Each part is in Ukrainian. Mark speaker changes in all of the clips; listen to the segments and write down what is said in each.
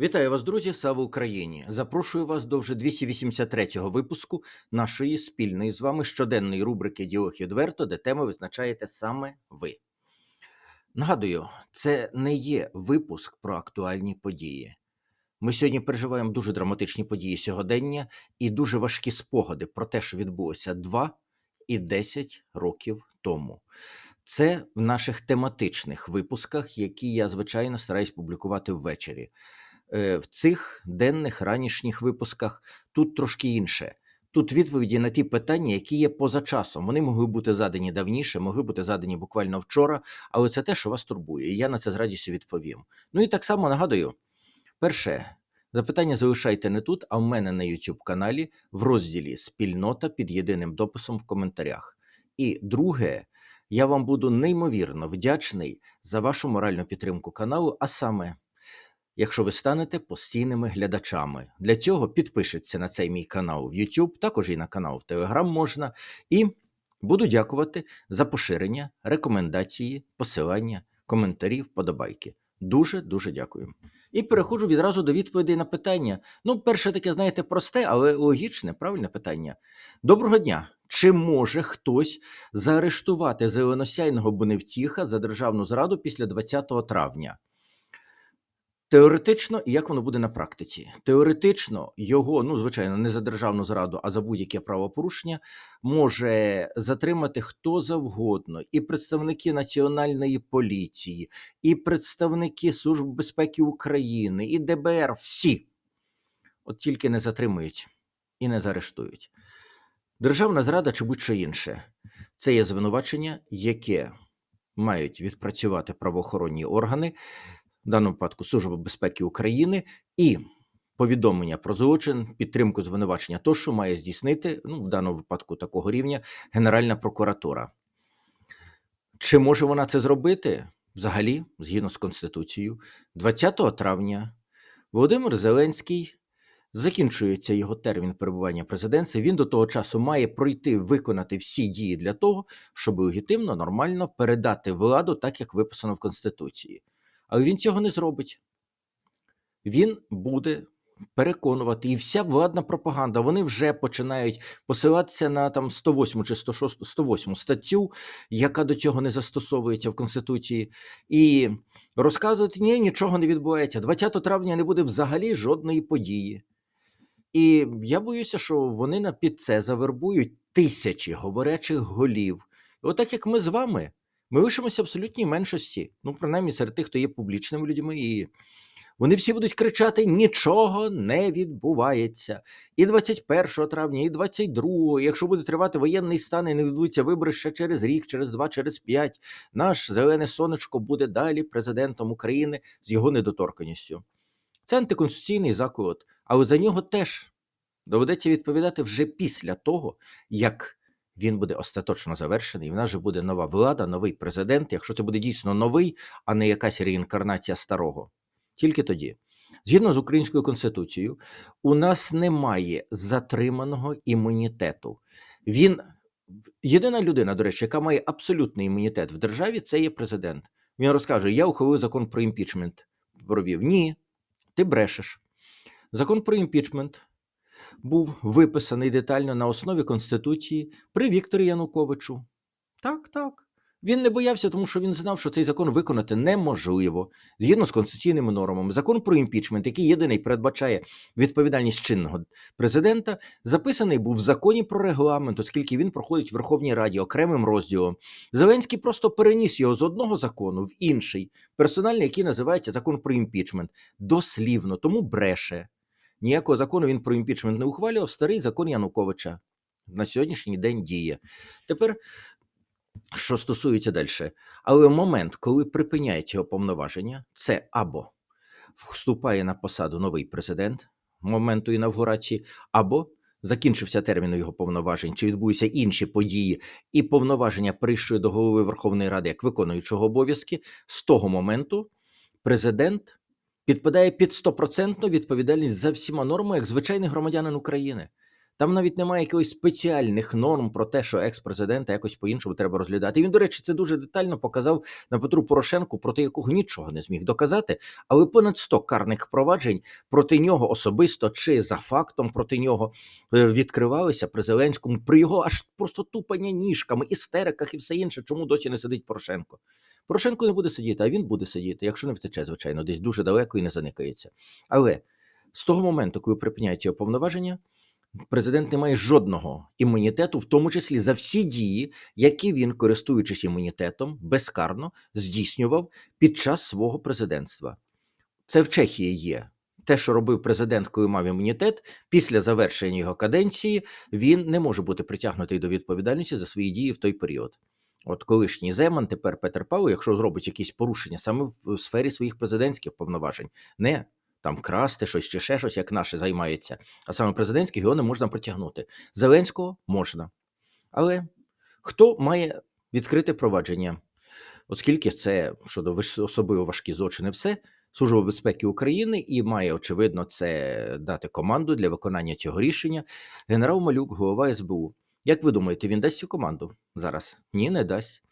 Speaker 1: Вітаю вас, друзі! Слава Україні! Запрошую вас до вже 283-го випуску нашої спільної з вами щоденної рубрики Діалог відверто, де теми визначаєте саме ви. Нагадую, це не є випуск про актуальні події. Ми сьогодні переживаємо дуже драматичні події сьогодення і дуже важкі спогади про те, що відбулося 2 і 10 років тому. Це в наших тематичних випусках, які я звичайно стараюсь публікувати ввечері. Е, В цих денних ранішніх випусках тут трошки інше. Тут відповіді на ті питання, які є поза часом. Вони могли бути задані давніше, могли бути задані буквально вчора, але це те, що вас турбує, і я на це з радістю відповім. Ну і так само нагадую: перше, запитання залишайте не тут, а в мене на YouTube каналі в розділі Спільнота під єдиним дописом в коментарях. І друге, я вам буду неймовірно вдячний за вашу моральну підтримку каналу, а саме. Якщо ви станете постійними глядачами, для цього підпишіться на цей мій канал в YouTube, також і на канал в Telegram можна. І буду дякувати за поширення, рекомендації, посилання, коментарі, вподобайки. Дуже дуже дякую. І переходжу відразу до відповідей на питання. Ну, перше таке, знаєте, просте, але логічне, правильне питання. Доброго дня! Чи може хтось заарештувати зеленосяйного Боневтіха за державну зраду після 20 травня? Теоретично, і як воно буде на практиці? Теоретично його, ну звичайно, не за державну зраду, а за будь-яке правопорушення може затримати хто завгодно, і представники національної поліції, і представники Служби безпеки України, і ДБР. Всі от тільки не затримують і не заарештують. Державна зрада чи будь-що інше це є звинувачення, яке мають відпрацювати правоохоронні органи в даному випадку Служба безпеки України і повідомлення про злочин, підтримку звинувачення, тощо має здійснити ну, в даному випадку такого рівня Генеральна прокуратура. Чи може вона це зробити? Взагалі, згідно з Конституцією, 20 травня Володимир Зеленський закінчується його термін перебування президентства. Він до того часу має пройти виконати всі дії для того, щоб легітимно, нормально передати владу, так як виписано в Конституції. Але він цього не зробить. Він буде переконувати, і вся владна пропаганда, вони вже починають посилатися на там 108 чи 106, 108 статтю, яка до цього не застосовується в Конституції, і розказувати, ні, нічого не відбувається. 20 травня не буде взагалі жодної події. І я боюся, що вони на під це завербують тисячі говорячих голів. І отак як ми з вами. Ми лишимося абсолютній меншості, ну, принаймні серед тих, хто є публічними людьми, і вони всі будуть кричати: нічого не відбувається. І 21 травня, і 22, якщо буде тривати воєнний стан і не відбудуться вибори ще через рік, через два, через п'ять, наш зелене сонечко буде далі президентом України з його недоторканістю. Це антиконституційний заклад, але за нього теж доведеться відповідати вже після того, як він буде остаточно завершений. В нас же буде нова влада, новий президент. Якщо це буде дійсно новий, а не якась реінкарнація старого. Тільки тоді, згідно з українською конституцією, у нас немає затриманого імунітету. Він єдина людина, до речі, яка має абсолютний імунітет в державі, це є президент. Він розкаже: Я ухвалив закон про імпічмент. Провів. Ні, ти брешеш. Закон про імпічмент був виписаний детально на основі Конституції при Вікторі Януковичу. Так, так. Він не боявся, тому що він знав, що цей закон виконати неможливо згідно з конституційними нормами. Закон про імпічмент, який єдиний передбачає відповідальність чинного президента, записаний був в законі про регламент, оскільки він проходить в Верховній Раді окремим розділом. Зеленський просто переніс його з одного закону в інший, персональний, який називається закон про імпічмент, дослівно, тому бреше. Ніякого закону він про імпічмент не ухвалював. Старий закон Януковича на сьогоднішній день діє. Тепер, що стосується далі, але момент, коли припиняється його повноваження, це або вступає на посаду новий президент моменту інавгурації, або закінчився термін його повноважень, чи відбулися інші події, і повноваження прийшли до голови Верховної Ради як виконуючого обов'язки. З того моменту президент підпадає під стопроцентну відповідальність за всіма нормами, як звичайний громадянин України. Там навіть немає якихось спеціальних норм про те, що екс-президента якось по-іншому треба розглядати. І він, до речі, це дуже детально показав на Петру Порошенку, проти якого нічого не зміг доказати, але понад 100 карних проваджень проти нього особисто чи за фактом проти нього е, відкривалися при Зеленському при його аж просто тупання ніжками, істериках і все інше. Чому досі не сидить Порошенко? Порошенко не буде сидіти, а він буде сидіти, якщо не втече, звичайно, десь дуже далеко і не заникається. Але з того моменту, коли припиняють його повноваження, президент не має жодного імунітету, в тому числі за всі дії, які він, користуючись імунітетом, безкарно здійснював під час свого президентства. Це в Чехії є. Те, що робив президент, коли мав імунітет, після завершення його каденції він не може бути притягнутий до відповідальності за свої дії в той період. От колишній Земан, тепер Петер Павло, якщо зробить якісь порушення саме в сфері своїх президентських повноважень, не там красти щось чи ще щось, як наші займаються, а саме президентських його не можна притягнути. Зеленського можна. Але хто має відкрите провадження? Оскільки це щодо особливо важкі злочини, все Служба безпеки України і має очевидно це дати команду для виконання цього рішення. Генерал Малюк, голова СБУ. Як ви думаєте, він дасть цю команду зараз? Ні, не дасть.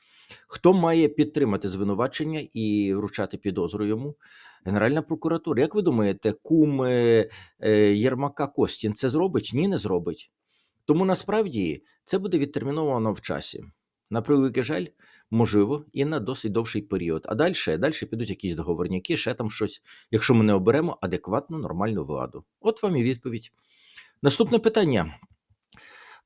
Speaker 1: Хто має підтримати звинувачення і вручати підозру йому? Генеральна прокуратура. Як ви думаєте, кум е, е, Єрмака Костін це зробить? Ні, не зробить. Тому насправді це буде відтерміновано в часі. На превеликий жаль, можливо, і на досить довший період. А далі, далі підуть якісь договорняки, ще там щось, якщо ми не оберемо адекватну нормальну владу. От вам і відповідь. Наступне питання.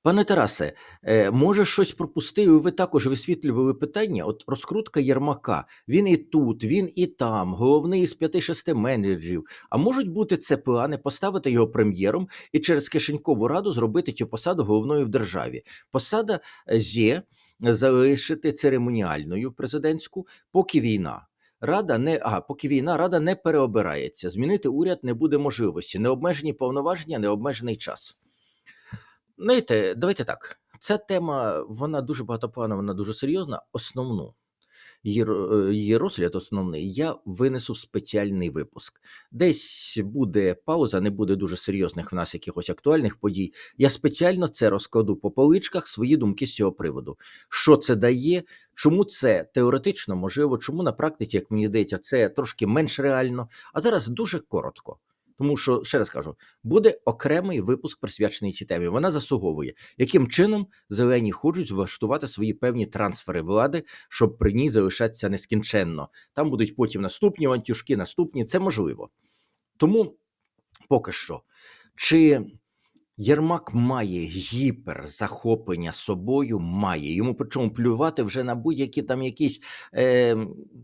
Speaker 1: Пане Тарасе, е, може щось пропустив, ви також висвітлювали питання. От розкрутка Єрмака, він і тут, він і там, головний із 5-6 менеджерів. А можуть бути це плани поставити його прем'єром і через кишенькову раду зробити цю посаду головною в державі. Посада е, є залишити церемоніальною президентську, поки війна. Рада не а поки війна, рада не переобирається. Змінити уряд не буде можливості. Необмежені повноваження, необмежений час. Знаєте, давайте так. Ця тема вона дуже багатопланова, вона дуже серйозна. Основну її, е, її розгляд основний я винесу спеціальний випуск. Десь буде пауза, не буде дуже серйозних в нас якихось актуальних подій. Я спеціально це розкладу по поличках свої думки з цього приводу. Що це дає? Чому це теоретично можливо? Чому на практиці, як мені здається, це трошки менш реально? А зараз дуже коротко. Тому що ще раз кажу, буде окремий випуск присвячений цій темі. Вона заслуговує, яким чином зелені хочуть влаштувати свої певні трансфери влади, щоб при ній залишатися нескінченно. Там будуть потім наступні ланцюжки, наступні. Це можливо. Тому поки що, чи Єрмак має гіперзахоплення собою, має йому причому плювати вже на будь-які там якісь е,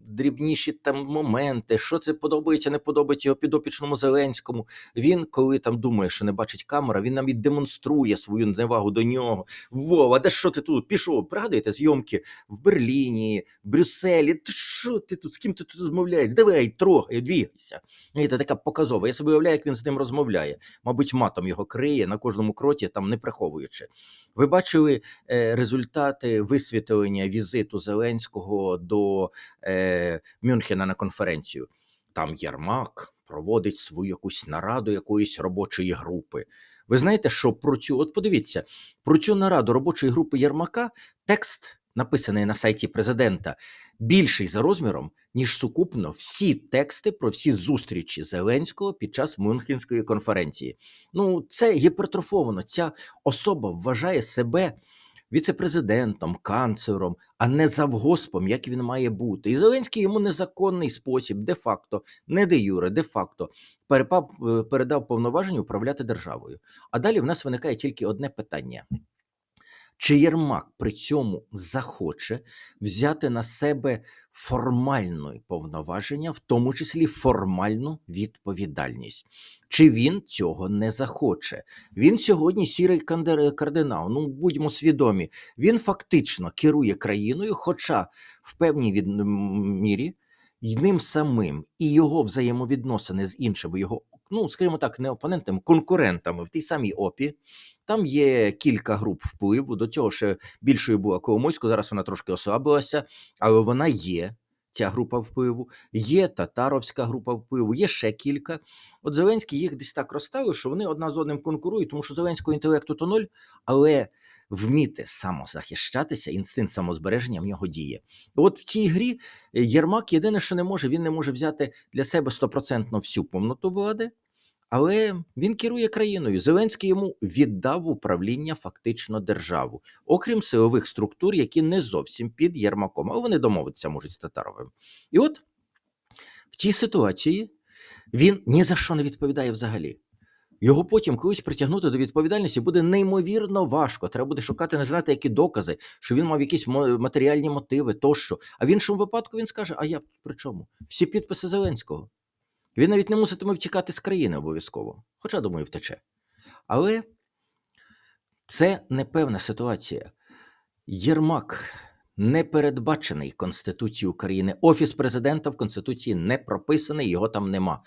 Speaker 1: дрібніші там моменти, що це подобається, не подобається його підопічному Зеленському. Він, коли там думає, що не бачить камера, він навіть демонструє свою зневагу до нього. Вова, де що ти тут? Пішов? Пригадуєте зйомки в Берліні, Брюсселі. Ти що ти тут? З ким ти тут розмовляєш? Давай, трогай, двігайся. І Це така показова. Я собі уявляю, як він з ним розмовляє. Мабуть, матом його криє на кожному кроті, там не приховуючи. Ви бачили е, результати висвітлення візиту Зеленського до е, Мюнхена на конференцію. Там Єрмак проводить свою якусь нараду якоїсь робочої групи. Ви знаєте, що про цю, от подивіться, про цю нараду робочої групи Єрмака текст, написаний на сайті президента, більший за розміром, ніж сукупно всі тексти про всі зустрічі Зеленського під час Мюнхенської конференції. Ну, це гіпертрофовано. Ця особа вважає себе віцепрезидентом, канцлером, а не завгоспом, як він має бути. І Зеленський йому незаконний спосіб, де-факто, не де юре, де-факто е, передав повноваження управляти державою. А далі в нас виникає тільки одне питання. Чи Єрмак при цьому захоче взяти на себе формальне повноваження, в тому числі формальну відповідальність? Чи він цього не захоче? Він сьогодні сірий кардинал. Ну будьмо свідомі, він фактично керує країною, хоча в певній від... мірі й ним самим і його взаємовідносини з іншими його, ну скажімо так, не опонентами, конкурентами в тій самій ОПІ. Там є кілька груп впливу. До цього ще більшою була Коломойська, зараз вона трошки ослабилася, але вона є. ця група впливу, є татаровська група впливу, є ще кілька. От Зеленський їх десь так розставив, що вони одна з одним конкурують, тому що Зеленського інтелекту то ноль, але вміти самозахищатися, інстинкт самозбереження в нього діє. От в цій грі е, Єрмак єдине, що не може, він не може взяти для себе стопроцентно всю повноту влади. Але він керує країною. Зеленський йому віддав управління фактично державу, окрім силових структур, які не зовсім під Єрмаком, але вони домовитися можуть з Татаровим. І от в цій ситуації він ні за що не відповідає взагалі. Його потім колись притягнути до відповідальності буде неймовірно важко. Треба буде шукати, не знати, які докази, що він мав якісь матеріальні мотиви тощо. А в іншому випадку він скаже: А я при чому? Всі підписи Зеленського. Він навіть не муситиме втікати з країни обов'язково, хоча, думаю, втече. Але це непевна ситуація. Єрмак не передбачений Конституцією України. Офіс президента в Конституції не прописаний, його там нема.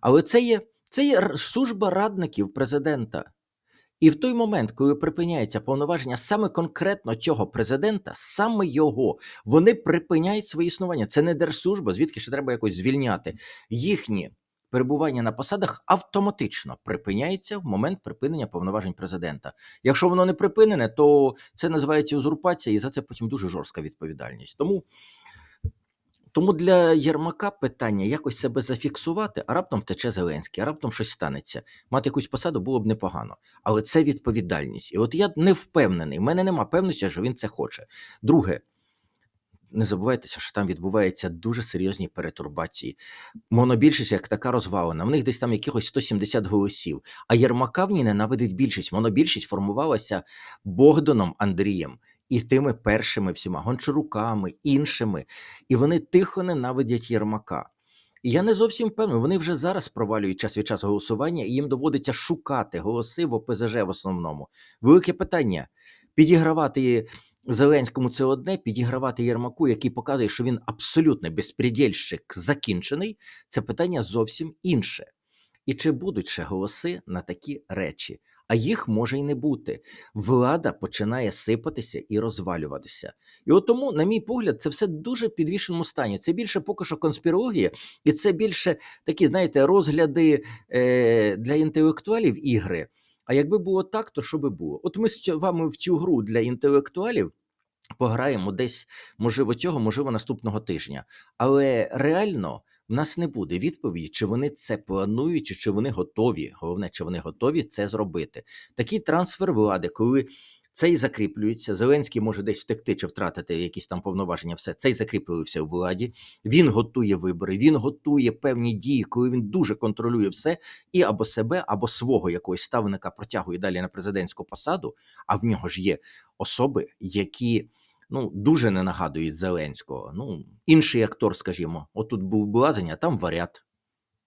Speaker 1: Але це є, це є служба радників президента. І в той момент, коли припиняється повноваження саме конкретно цього президента, саме його, вони припиняють своє існування. Це не держслужба, звідки ще треба якось звільняти. Їхні перебування на посадах автоматично припиняється в момент припинення повноважень президента. Якщо воно не припинене, то це називається узурпація, і за це потім дуже жорстка відповідальність. Тому. Тому для Єрмака питання якось себе зафіксувати, а раптом втече Зеленський, а раптом щось станеться. Мати якусь посаду було б непогано. Але це відповідальність. І от я не впевнений, в мене нема певності, що він це хоче. Друге, не забувайтеся, що там відбуваються дуже серйозні перетурбації. Монобільшість як така розвалена. В них десь там якихось 170 голосів. А Єрмака в ній ненавидить більшість. Монобільшість формувалася Богданом Андрієм і тими першими всіма гончаруками, іншими. І вони тихо ненавидять Єрмака. І я не зовсім певний, вони вже зараз провалюють час від часу голосування, і їм доводиться шукати голоси в ОПЗЖ в основному. Велике питання: підігравати Зеленському це одне, підігравати Єрмаку, який показує, що він абсолютно безпредельщик закінчений, це питання зовсім інше. І чи будуть ще голоси на такі речі? А їх може й не бути. Влада починає сипатися і розвалюватися. І от тому, на мій погляд, це все дуже в підвішеному стані. Це більше поки що конспірологія, і це більше такі, знаєте, розгляди е, для інтелектуалів ігри. А якби було так, то що би було? От ми з вами в цю гру для інтелектуалів пограємо десь, можливо, цього, можливо, наступного тижня. Але реально в нас не буде відповіді, чи вони це планують, чи, чи вони готові. Головне, чи вони готові це зробити. Такий трансфер влади, коли цей закріплюється, Зеленський може десь втекти чи втратити якісь там повноваження, все цей закріплився у владі. Він готує вибори, він готує певні дії, коли він дуже контролює все, і або себе, або свого якогось ставника протягує далі на президентську посаду. А в нього ж є особи, які ну дуже не нагадують Зеленського. Ну, інший актор, скажімо, отут був Блазень, а там варят.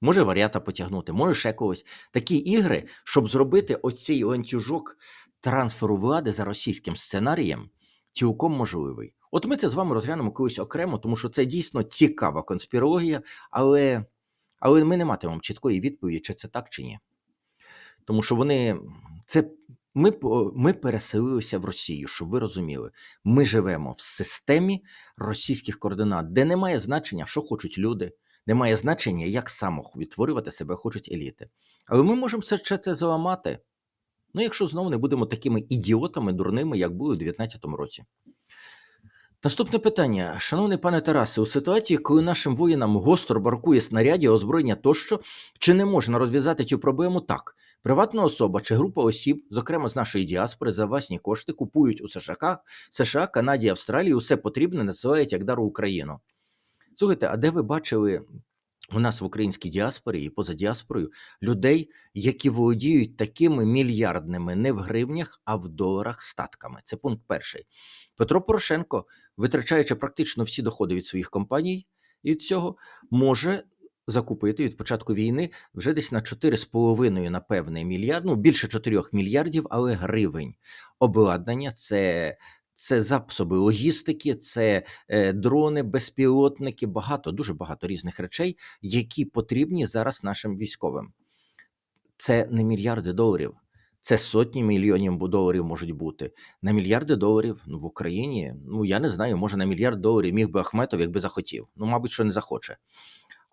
Speaker 1: Може варята потягнути, може ще когось. Такі ігри, щоб зробити оцей ланцюжок трансферу влади за російським сценарієм, цілком можливий. От ми це з вами розглянемо колись окремо, тому що це дійсно цікава конспірологія, але, але ми не матимемо чіткої відповіді, чи це так, чи ні. Тому що вони це ми, ми переселилися в Росію, щоб ви розуміли. Ми живемо в системі російських координат, де немає значення, що хочуть люди, немає значення, як самовідтворювати себе хочуть еліти. Але ми можемо все ще це заламати. Ну, якщо знову не будемо такими ідіотами, дурними, як були у 2019 році. Наступне питання, шановний пане Тарасе, у ситуації, коли нашим воїнам гостро бракує снарядів, озброєння тощо, чи не можна розв'язати цю проблему так? Приватна особа чи група осіб, зокрема з нашої діаспори, за власні кошти купують у США, США, Канаді, Австралії усе потрібне, надсилають як дар у Україну. Слухайте, а де ви бачили у нас в українській діаспорі і поза діаспорою людей, які володіють такими мільярдними не в гривнях, а в доларах статками? Це пункт перший. Петро Порошенко, витрачаючи практично всі доходи від своїх компаній, від цього може закупити від початку війни вже десь на 4,5, напевне, мільярд, ну більше 4 мільярдів, але гривень. Обладнання це. Це засоби логістики, це е, дрони, безпілотники, багато, дуже багато різних речей, які потрібні зараз нашим військовим. Це не мільярди доларів, Це сотні мільйонів доларів можуть бути. На мільярди доларів ну, в Україні, ну я не знаю, може на мільярд доларів міг би Ахметов, якби захотів. Ну, мабуть, що не захоче.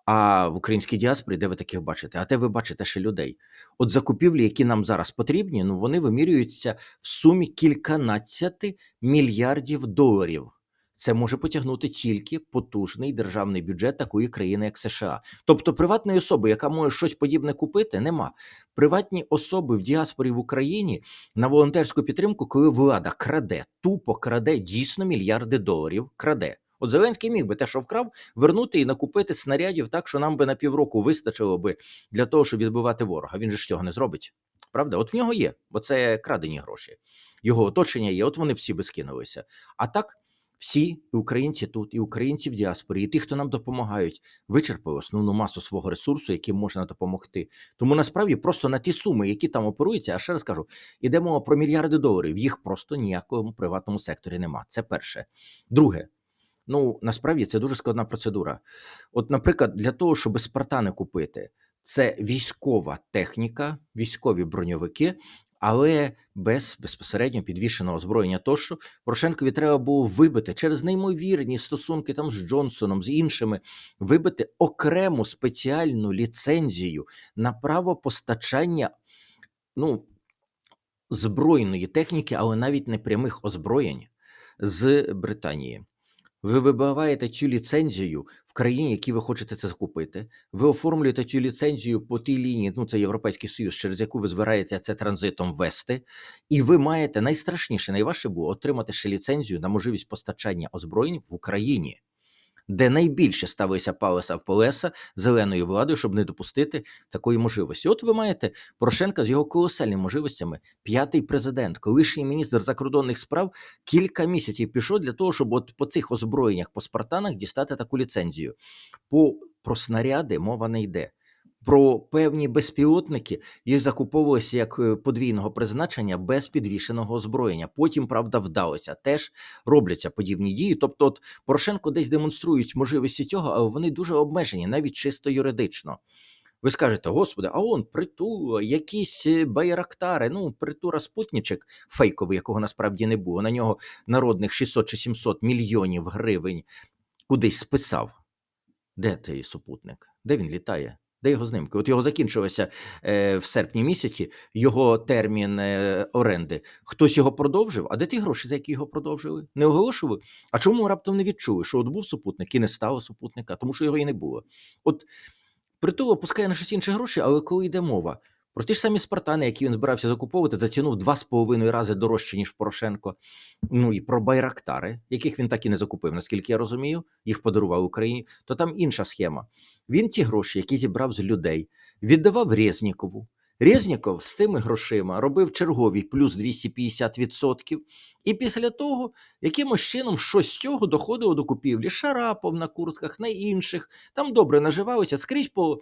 Speaker 1: А в українській діаспорі, де ви таких бачите? А де ви бачите ще людей? От закупівлі, які нам зараз потрібні, ну вони вимірюються в сумі кільканадцяти мільярдів доларів. Це може потягнути тільки потужний державний бюджет такої країни, як США. Тобто приватної особи, яка може щось подібне купити, нема. Приватні особи в діаспорі в Україні на волонтерську підтримку, коли влада краде, тупо краде дійсно мільярди доларів, краде. От Зеленський міг би те, що вкрав, вернути і накупити снарядів так, що нам би на півроку вистачило би для того, щоб відбивати ворога. Він же ж цього не зробить. Правда? От в нього є, бо це крадені гроші. Його оточення є, от вони всі би скинулися. А так, всі і українці тут, і українці в діаспорі, і ті, хто нам допомагають, вичерпали основну масу свого ресурсу, яким можна допомогти. Тому насправді просто на ті суми, які там оперуються, а ще раз кажу, іде мова про мільярди доларів. Їх просто ніякому приватному секторі нема. Це перше. Друге. Ну, насправді це дуже складна процедура. От, наприклад, для того, щоб Спартани купити, це військова техніка, військові броньовики, але без безпосередньо підвішеного озброєння тощо Порошенкові треба було вибити через неймовірні стосунки там з Джонсоном, з іншими, вибити окрему спеціальну ліцензію на право постачання ну, збройної техніки, але навіть не прямих озброєнь з Британії. Ви вибиваєте цю ліцензію в країні, які ви хочете це закупити. Ви оформлюєте цю ліцензію по тій лінії, ну це Європейський Союз, через яку ви збираєтеся це транзитом вести, і ви маєте найстрашніше, найважче було отримати ще ліцензію на можливість постачання озброєнь в Україні, де найбільше ставилися палеса в полеса зеленою владою, щоб не допустити такої можливості. От ви маєте Порошенка з його колосальними можливостями, п'ятий президент, колишній міністр закордонних справ, кілька місяців пішов для того, щоб от по цих озброєннях, по спартанах дістати таку ліцензію. По про снаряди мова не йде. Про певні безпілотники їх закуповувалося як е, подвійного призначення без підвішеного озброєння. Потім, правда, вдалося. Теж робляться подібні дії. Тобто, от Порошенко десь демонструють можливості цього, але вони дуже обмежені, навіть чисто юридично. Ви скажете, господи, а он притула, якісь е, байрактари. Ну, притура спутнічик фейковий, якого насправді не було. На нього народних 600 чи 700 мільйонів гривень кудись списав. Де той супутник? Де він літає? Де його знимки? От його закінчилося е, в серпні місяці, його термін е, оренди. Хтось його продовжив, а де ті гроші, за які його продовжили? Не оголошували? А чому раптом не відчули, що от був супутник і не стало супутника, тому що його і не було. От притуло пускає на щось інше гроші, але коли йде мова про ті ж самі Спартани, які він збирався закуповувати, затягнув два з половиною рази дорожче, ніж Порошенко. Ну і про байрактари, яких він так і не закупив, наскільки я розумію, їх подарував Україні, то там інша схема. Він ті гроші, які зібрав з людей, віддавав Резнікову. Резніков з цими грошима робив чергові плюс 250%, і після того якимось чином щось з цього доходило до купівлі Шарапов на куртках, на інших. Там добре наживалися, скрізь по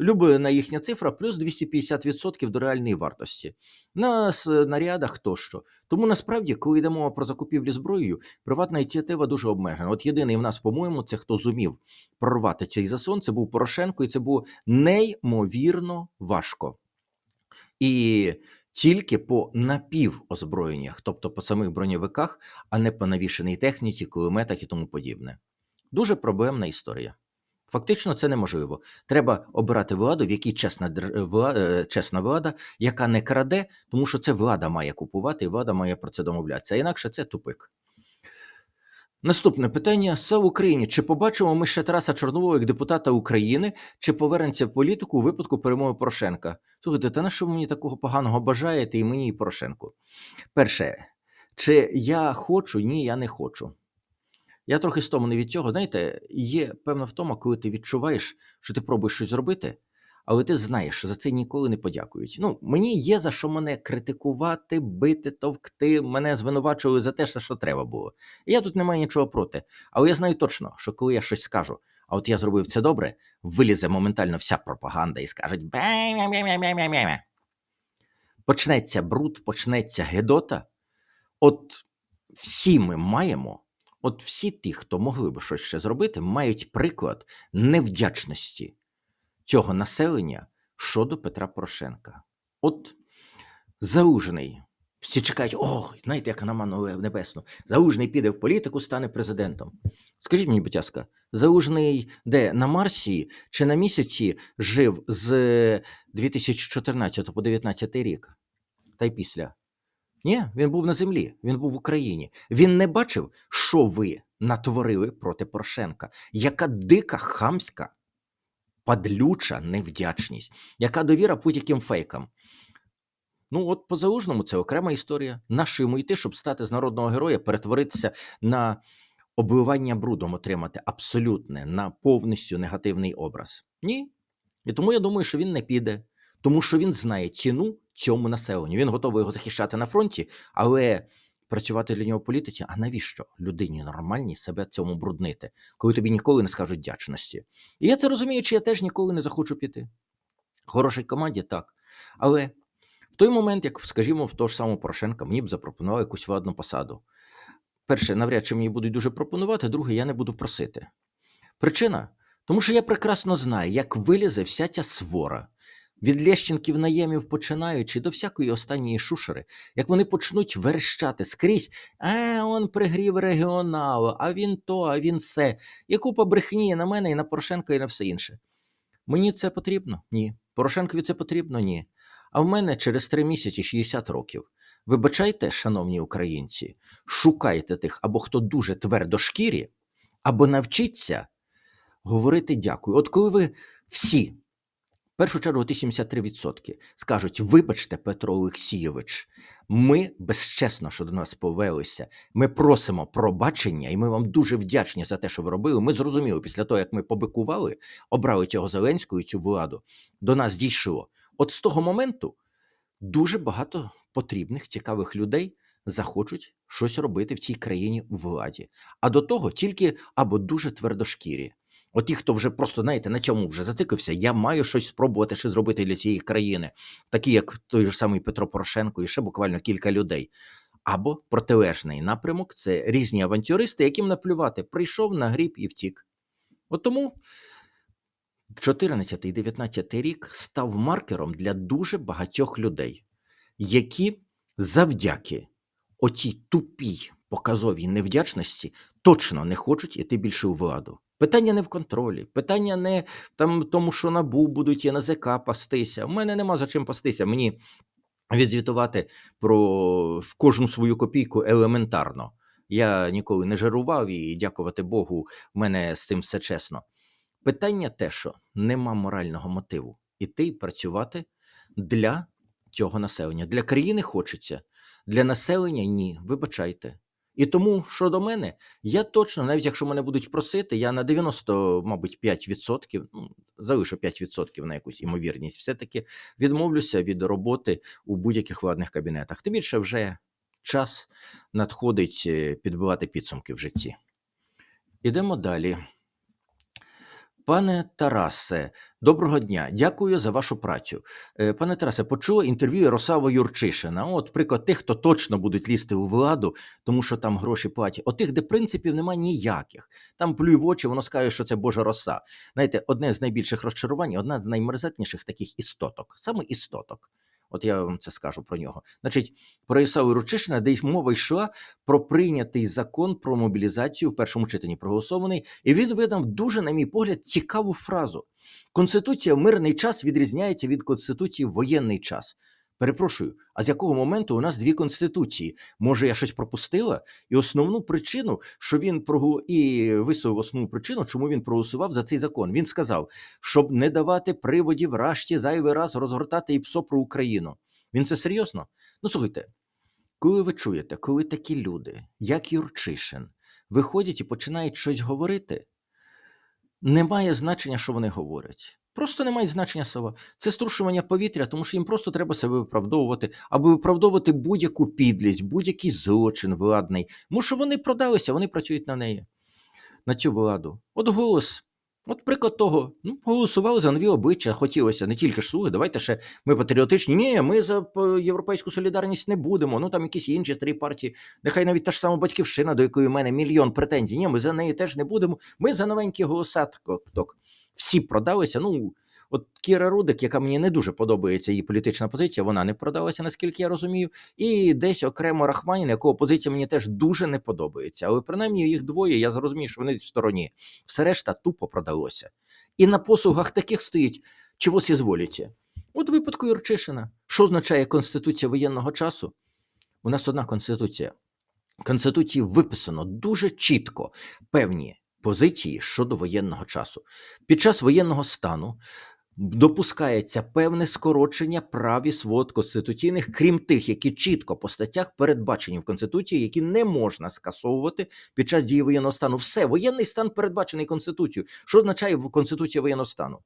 Speaker 1: любена їхня цифра плюс 250% до реальної вартості на снарядах тощо. Тому насправді, коли йде мова про закупівлі зброєю, приватна ініціатива дуже обмежена. От єдиний в нас, по-моєму, це хто зумів прорвати цей засон, це був Порошенко, і це було неймовірно важко. І тільки по напівозброєннях, тобто по самих броньовиках, а не по навішеній техніці, кулеметах і тому подібне. Дуже проблемна історія. Фактично, це неможливо. Треба обирати владу, в якій чесна дер- вла- е, чесна влада, яка не краде, тому що це влада має купувати, і влада має про це домовлятися. Інакше це тупик. Наступне питання: СА Україні. Чи побачимо ми ще Тараса Чорнового як депутата України, чи повернеться в політику у випадку перемоги Порошенка? Слухайте, та на що ви мені такого поганого бажаєте і мені, і Порошенку? Перше, чи я хочу? Ні, я не хочу. Я трохи стомлений від цього. Знаєте, є певна втома, коли ти відчуваєш, що ти пробуєш щось зробити, але ти знаєш, що за це ніколи не подякують. Ну, мені є за що мене критикувати, бити, товкти, мене звинувачували за те, що треба було. Я тут не маю нічого проти. Але я знаю точно, що коли я щось скажу, а от я зробив це добре, вилізе моментально вся пропаганда і скажуть бе-бе-бе-бе-бе-бе. Почнеться бруд, почнеться гедота. От всі ми маємо, от всі ті, хто могли би щось ще зробити, мають приклад невдячності цього населення щодо Петра Порошенка. От Залужний. Всі чекають, о, знаєте, як на ману небесну. Залужний піде в політику, стане президентом. Скажіть мені, будь ласка, Залужний де на Марсі чи на місяці жив з 2014 по 2019 рік? Та й після. Ні, він був на землі, він був в Україні. Він не бачив, що ви натворили проти Порошенка. Яка дика, хамська, падлюча невдячність, яка довіра будь-яким фейкам. Ну, от по залужному це окрема історія. Нащо йому йти, щоб стати з народного героя, перетворитися на обливання брудом, отримати абсолютне, на повністю негативний образ? Ні. І тому я думаю, що він не піде, тому що він знає ціну цьому населенню. Він готовий його захищати на фронті, але працювати для нього в політиці. А навіщо людині нормальній себе цьому бруднити, коли тобі ніколи не скажуть вдячності? І я це розумію, чи я теж ніколи не захочу піти. Хорошій команді так. Але в той момент, як, скажімо, в того ж самого Порошенка, мені б запропонували якусь владну посаду. Перше, навряд чи мені будуть дуже пропонувати, друге, я не буду просити. Причина? Тому що я прекрасно знаю, як вилізе вся ця свора. Від Лещенків наємів починаючи до всякої останньої шушери, як вони почнуть верещати скрізь, а он пригрів регіоналу, а він то, а він се, і купа брехні на мене, і на Порошенка, і на все інше. Мені це потрібно? Ні. Порошенкові це потрібно? Ні. А в мене через три місяці 60 років. Вибачайте, шановні українці, шукайте тих, або хто дуже твердошкірі, або навчіться говорити дякую. От коли ви всі, першу чергу, ті 73% скажуть: вибачте, Петро Олексійович, ми безчесно, що до нас повелися. Ми просимо пробачення, і ми вам дуже вдячні за те, що ви робили. Ми зрозуміли, після того, як ми побикували, обрали цього Зеленського і цю владу, до нас дійшло. От з того моменту дуже багато потрібних, цікавих людей захочуть щось робити в цій країні у владі. А до того тільки або дуже твердошкірі. От ті, хто вже просто, знаєте, на цьому вже зациклився, я маю щось спробувати ще зробити для цієї країни, такі як той же самий Петро Порошенко і ще буквально кілька людей. Або протилежний напрямок це різні авантюристи, яким наплювати, прийшов на гріб і втік. От тому 14 і 19 рік став маркером для дуже багатьох людей, які завдяки отій тупій показовій невдячності точно не хочуть іти більше у владу. Питання не в контролі, питання не там, тому, що набу будуть і НАЗК пастися. У мене нема за чим пастися. Мені відзвітувати про в кожну свою копійку елементарно. Я ніколи не жарував і дякувати Богу, в мене з цим все чесно. Питання те, що нема морального мотиву іти працювати для цього населення. Для країни хочеться, для населення ні. Вибачайте. І тому, що до мене, я точно, навіть якщо мене будуть просити, я на 90, мабуть, 5%, ну, залишу 5% на якусь імовірність, все-таки відмовлюся від роботи у будь-яких владних кабінетах. Тим більше вже час надходить е, підбивати підсумки в житті. Ідемо далі. Пане Тарасе, доброго дня. Дякую за вашу працю. Е, Пане Тарасе, почула інтерв'ю Ярослава Юрчишина. От приклад тих, хто точно будуть лізти у владу, тому що там гроші платять. Отих, де принципів нема ніяких. Там плюй в очі, воно скаже, що це Божа роса. Знаєте, одне з найбільших розчарувань, одна з наймерзетніших таких істоток, саме істоток. От я вам це скажу про нього. Значить, про Ісаву Ручишина, де мова йшла про прийнятий закон про мобілізацію в першому читанні проголосований, і він видав дуже, на мій погляд, цікаву фразу: Конституція в мирний час відрізняється від Конституції в воєнний час. Перепрошую, а з якого моменту у нас дві конституції? Може, я щось пропустила? І основну причину, що він прогу... і висував основну причину, чому він проголосував за цей закон. Він сказав, щоб не давати приводів рашті зайвий раз розгортати і псо про Україну. Він це серйозно? Ну слухайте, коли ви чуєте, коли такі люди, як Юрчишин, виходять і починають щось говорити, немає значення, що вони говорять. Просто немає значення слова. Це струшування повітря, тому що їм просто треба себе виправдовувати, або виправдовувати будь-яку підлість, будь-який злочин владний. Тому що вони продалися, вони працюють на неї, на цю владу. От голос. От приклад того, ну, голосували за нові обличчя, хотілося не тільки ж слуги, давайте ще ми патріотичні. Ні, ми за е, європейську солідарність не будемо. Ну там якісь інші старі партії, нехай навіть та ж сама батьківщина, до якої в мене мільйон претензій. Ні, ми за неї теж не будемо. Ми за новенькі голоса. Всі продалися. Ну, От Кіра Рудик, яка мені не дуже подобається її політична позиція, вона не продалася, наскільки я розумію. І десь окремо Рахманін, якого позиція мені теж дуже не подобається. Але принаймні їх двоє, я зрозумію, що вони в стороні. Все решта тупо продалося. І на послугах таких стоїть чогось ізволіться. От випадку Юрчишина. Що означає Конституція воєнного часу? У нас одна конституція. В Конституції виписано дуже чітко певні позиції щодо воєнного часу. Під час воєнного стану допускається певне скорочення прав і свобод конституційних, крім тих, які чітко по статтях передбачені в Конституції, які не можна скасовувати під час дії воєнного стану. Все, воєнний стан передбачений Конституцією. Що означає Конституція воєнного стану?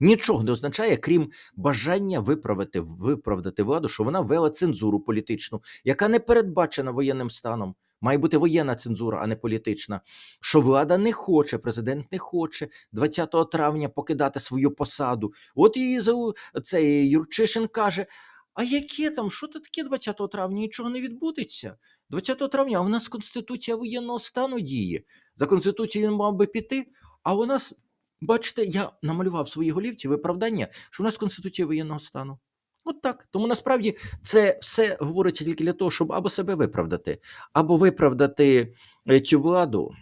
Speaker 1: Нічого не означає, крім бажання виправити виправдати владу, що вона ввела цензуру політичну, яка не передбачена воєнним станом. Має бути воєнна цензура, а не політична. Що влада не хоче, президент не хоче 20 травня покидати свою посаду. От і за- цей Юрчишин каже: а яке там, що це таке 20 травня? Нічого не відбудеться. 20 травня, а у нас Конституція воєнного стану діє. За Конституцією він мав би піти, а у нас, бачите, я намалював в своїй голівці виправдання, що у нас Конституція воєнного стану. От так. Тому насправді це все говориться тільки для того, щоб або себе виправдати, або виправдати е, цю владу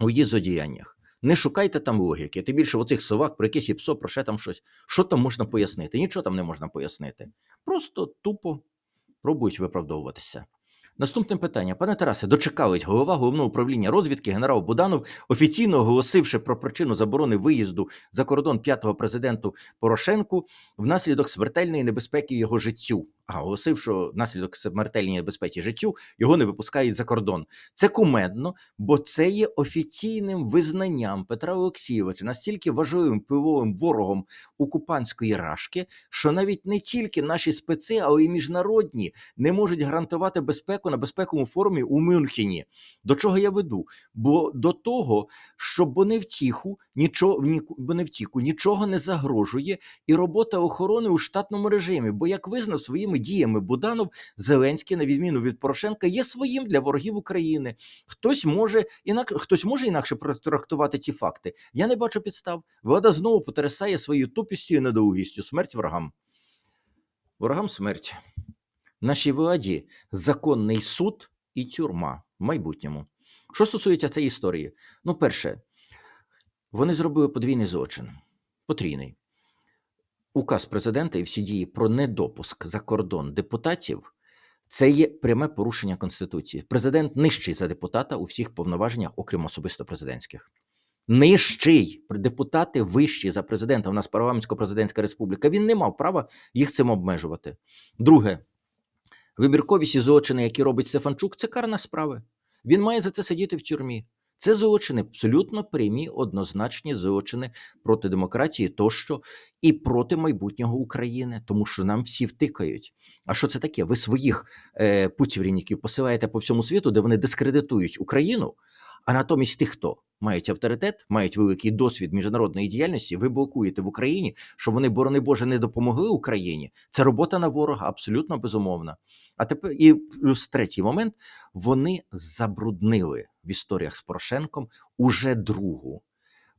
Speaker 1: у її зодіяннях. Не шукайте там логіки. Тим більше в оцих совах про якесь ІПСО, про ще там щось. Що там можна пояснити? Нічого там не можна пояснити. Просто тупо пробують виправдовуватися. Наступне питання. Пане Тарасе, дочекались голова головного управління розвідки генерал Буданов, офіційно оголосивши про причину заборони виїзду за кордон п'ятого президенту Порошенку внаслідок смертельної небезпеки його життю. Оголосив, що внаслідок смертельної небезпеки життю його не випускають за кордон. Це кумедно, бо це є офіційним визнанням Петра Олексійовича настільки важливим впливовим ворогом окупантської рашки, що навіть не тільки наші специ, але й міжнародні не можуть гарантувати безпеку на безпековому форумі у Мюнхені. До чого я веду? Бо до того, що бо не втіху, нічого ні, бо не втіку, нічого не загрожує, і робота охорони у штатному режимі. Бо як визнав своїми діями Буданов, Зеленський, на відміну від Порошенка, є своїм для ворогів України. Хтось може інак, хтось може інакше протрактувати ці факти. Я не бачу підстав. Влада знову потрясає своєю тупістю і недолугістю. Смерть ворогам. Ворогам смерть. Нашій владі законний суд і тюрма в майбутньому. Що стосується цієї історії, ну, перше, вони зробили подвійний злочин. Потрійний. Указ президента і всі дії про недопуск за кордон депутатів це є пряме порушення Конституції. Президент нижчий за депутата у всіх повноваженнях, окрім особисто президентських. Нижчий депутати вищі за президента. У нас парламентсько-президентська республіка. Він не мав права їх цим обмежувати. Друге, вибірковість і злочини, які робить Стефанчук, це карна справа. Він має за це сидіти в тюрмі. Це злочини, абсолютно прямі, однозначні злочини проти демократії тощо і проти майбутнього України, тому що нам всі втикають. А що це таке? Ви своїх е, путіврінників посилаєте по всьому світу, де вони дискредитують Україну, а натомість тих, хто мають авторитет, мають великий досвід міжнародної діяльності, ви блокуєте в Україні, щоб вони, борони Боже, не допомогли Україні. Це робота на ворога, абсолютно безумовна. А тепер і плюс третій момент вони забруднили в історіях з Порошенком уже другу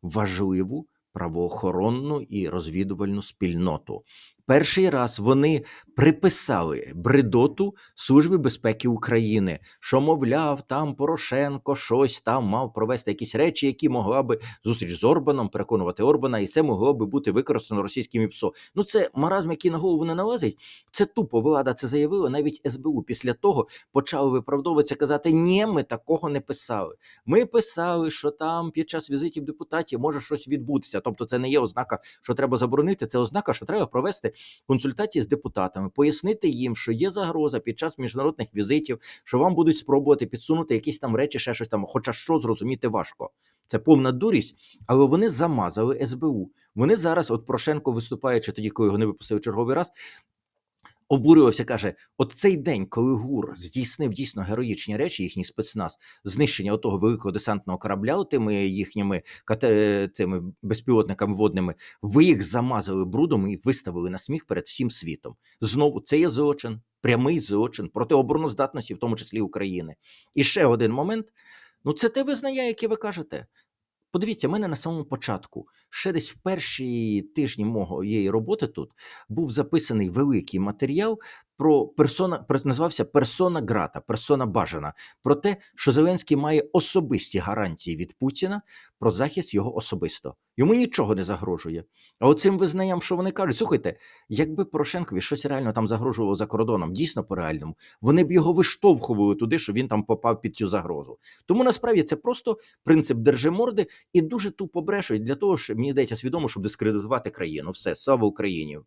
Speaker 1: важливу правоохоронну і розвідувальну спільноту. Перший раз вони приписали бредоту Служби безпеки України, що, мовляв, там Порошенко щось там мав провести якісь речі, які могла би зустріч з Орбаном, переконувати Орбана, і це могло би бути використано російським ІПСО. Ну це маразм, який на голову не налазить. Це тупо влада це заявила. Навіть СБУ після того почали виправдовуватися, казати: ні, ми такого не писали. Ми писали, що там під час візитів депутатів може щось відбутися. Тобто, це не є ознака, що треба заборонити. Це ознака, що треба провести консультації з депутатами, пояснити їм, що є загроза під час міжнародних візитів, що вам будуть спробувати підсунути якісь там речі, ще щось там, хоча що зрозуміти важко. Це повна дурість, але вони замазали СБУ. Вони зараз, от Порошенко, виступаючи тоді, коли його не випустили черговий раз. Обурювався, каже: от цей день, коли ГУР здійснив дійсно героїчні речі, їхній спецназ, знищення того великого десантного корабля, тими їхніми кате, цими безпілотниками водними, ви їх замазали брудом і виставили на сміх перед всім світом. Знову це є злочин, прямий злочин проти обороноздатності, в тому числі України. І ще один момент: ну це те визнання, яке ви кажете. Подивіться, в мене на самому початку, ще десь в перші тижні моєї роботи тут був записаний великий матеріал про персона, про- називався Персона Грата, персона бажана, про те, що Зеленський має особисті гарантії від Путіна про захист його особисто. Йому нічого не загрожує. А оцим визнанням, що вони кажуть, слухайте, якби Порошенкові щось реально там загрожувало за кордоном, дійсно по реальному, вони б його виштовхували туди, щоб він там попав під цю загрозу. Тому насправді це просто принцип держиморди і дуже тупо брешуть для того, що мені здається свідомо, щоб дискредитувати країну. Все, слава Україні.